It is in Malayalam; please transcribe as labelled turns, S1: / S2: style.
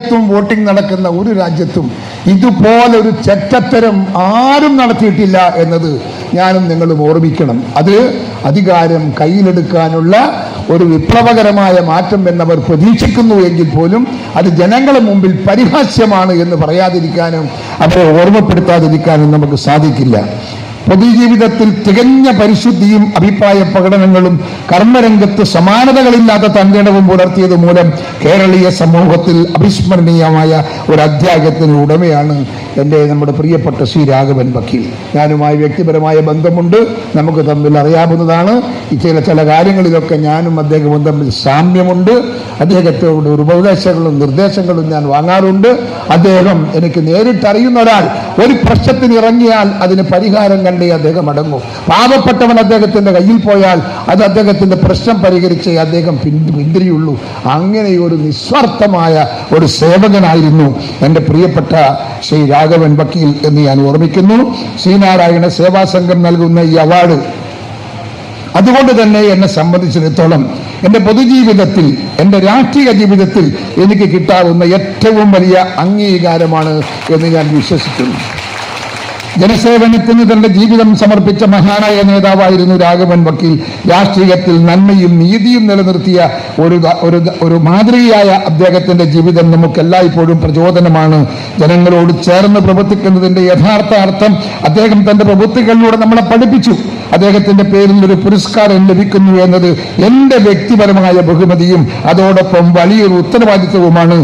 S1: വോട്ടിംഗ് നടക്കുന്ന ഒരു രാജ്യത്തും ഇതുപോലെ ഒരു ചെറ്റത്തരം ആരും നടത്തിയിട്ടില്ല എന്നത് ഞാനും നിങ്ങളും ഓർമ്മിക്കണം. അത് അധികാരം കയ്യിലെടുക്കാനുള്ള ഒരു വിപ്ലവകരമായ മാറ്റം എന്നവർ പ്രതീക്ഷിക്കുന്നു എങ്കിൽ പോലും അത് ജനങ്ങളെ മുമ്പിൽ പരിഹാസ്യമാണ് എന്ന് പറയാതിരിക്കാനും അവരെ ഓർമ്മപ്പെടുത്താതിരിക്കാനും നമുക്ക് സാധിക്കില്ല. പൊതുജീവിതത്തിൽ തികഞ്ഞ പരിശുദ്ധിയും അഭിപ്രായ പ്രകടനങ്ങളും കർമ്മരംഗത്ത് സമാനതകളില്ലാത്ത തങ്കണവും പുലർത്തിയത് മൂലം കേരളീയ സമൂഹത്തിൽ അവിസ്മരണീയമായ ഒരു അധ്യായത്തിന് ഉടമയാണ് എന്റെ നമ്മുടെ പ്രിയപ്പെട്ട ശ്രീ രാഘവൻ വക്കീൽ. ഞാനുമായി വ്യക്തിപരമായ ബന്ധമുണ്ട്. നമുക്ക് തമ്മിൽ അറിയാവുന്നതാണ്. ചില ചില കാര്യങ്ങളിലൊക്കെ ഞാനും അദ്ദേഹവും തമ്മിൽ സാമ്യമുണ്ട്. അദ്ദേഹത്തോട് ഉപദേശങ്ങളും നിർദ്ദേശങ്ങളും ഞാൻ വാങ്ങാറുണ്ട്. അദ്ദേഹം എനിക്ക് നേരിട്ടറിയുന്ന ഒരാൾ ഒരു പ്രശ്നത്തിന് ഇറങ്ങിയാൽ അതിന് പരിഹാരം കണ്ടേ അദ്ദേഹം അടങ്ങും. പാവപ്പെട്ടവൻ അദ്ദേഹത്തിന്റെ കയ്യിൽ പോയാൽ അത് അദ്ദേഹത്തിന്റെ പ്രശ്നം പരിഹരിച്ചേ അദ്ദേഹം പിന്തിരിയുള്ളൂ. അങ്ങനെ ഒരു നിസ്വാർത്ഥമായ ഒരു സേവകനായിരുന്നു എന്റെ പ്രിയപ്പെട്ട ശ്രീ രാഘവൻ വക്കീൽ എന്ന് ഞാൻ ഓർമ്മിക്കുന്നു. ശ്രീനാരായണ സേവാ സംഘം നൽകുന്ന ഈ അവാർഡ് അതുകൊണ്ട് തന്നെ എന്നെ സംബന്ധിച്ചിടത്തോളം എന്റെ പൊതുജീവിതത്തിൽ എന്റെ രാഷ്ട്രീയ ജീവിതത്തിൽ എനിക്ക് കിട്ടാവുന്ന ഏറ്റവും വലിയ അംഗീകാരമാണ് എന്ന് ഞാൻ വിശ്വസിക്കുന്നു. ജനസേവനത്തിന് തന്റെ ജീവിതം സമർപ്പിച്ച മഹാനായ നേതാവായിരുന്നു രാഘവൻ വക്കീൽ. രാഷ്ട്രീയത്തിൽ നന്മയും നീതിയും നിലനിർത്തിയ ഒരു ഒരു ഒരു മാതൃകയായ അദ്ദേഹത്തിന്റെ ജീവിതം നമുക്ക് എല്ലായ്പ്പോഴും പ്രചോദനമാണ്. ജനങ്ങളോട് ചേർന്ന് പ്രവർത്തിക്കുന്നതിന്റെ യഥാർത്ഥ അർത്ഥം അദ്ദേഹം തന്റെ പ്രവൃത്തികളിലൂടെ നമ്മളെ പഠിപ്പിച്ചു. അദ്ദേഹത്തിന്റെ പേരിൽ ഒരു പുരസ്കാരം ലഭിക്കുന്നു എന്നത് എന്റെ വ്യക്തിപരമായ ബഹുമതിയും അതോടൊപ്പം വലിയൊരു ഉത്തരവാദിത്വവുമാണ്.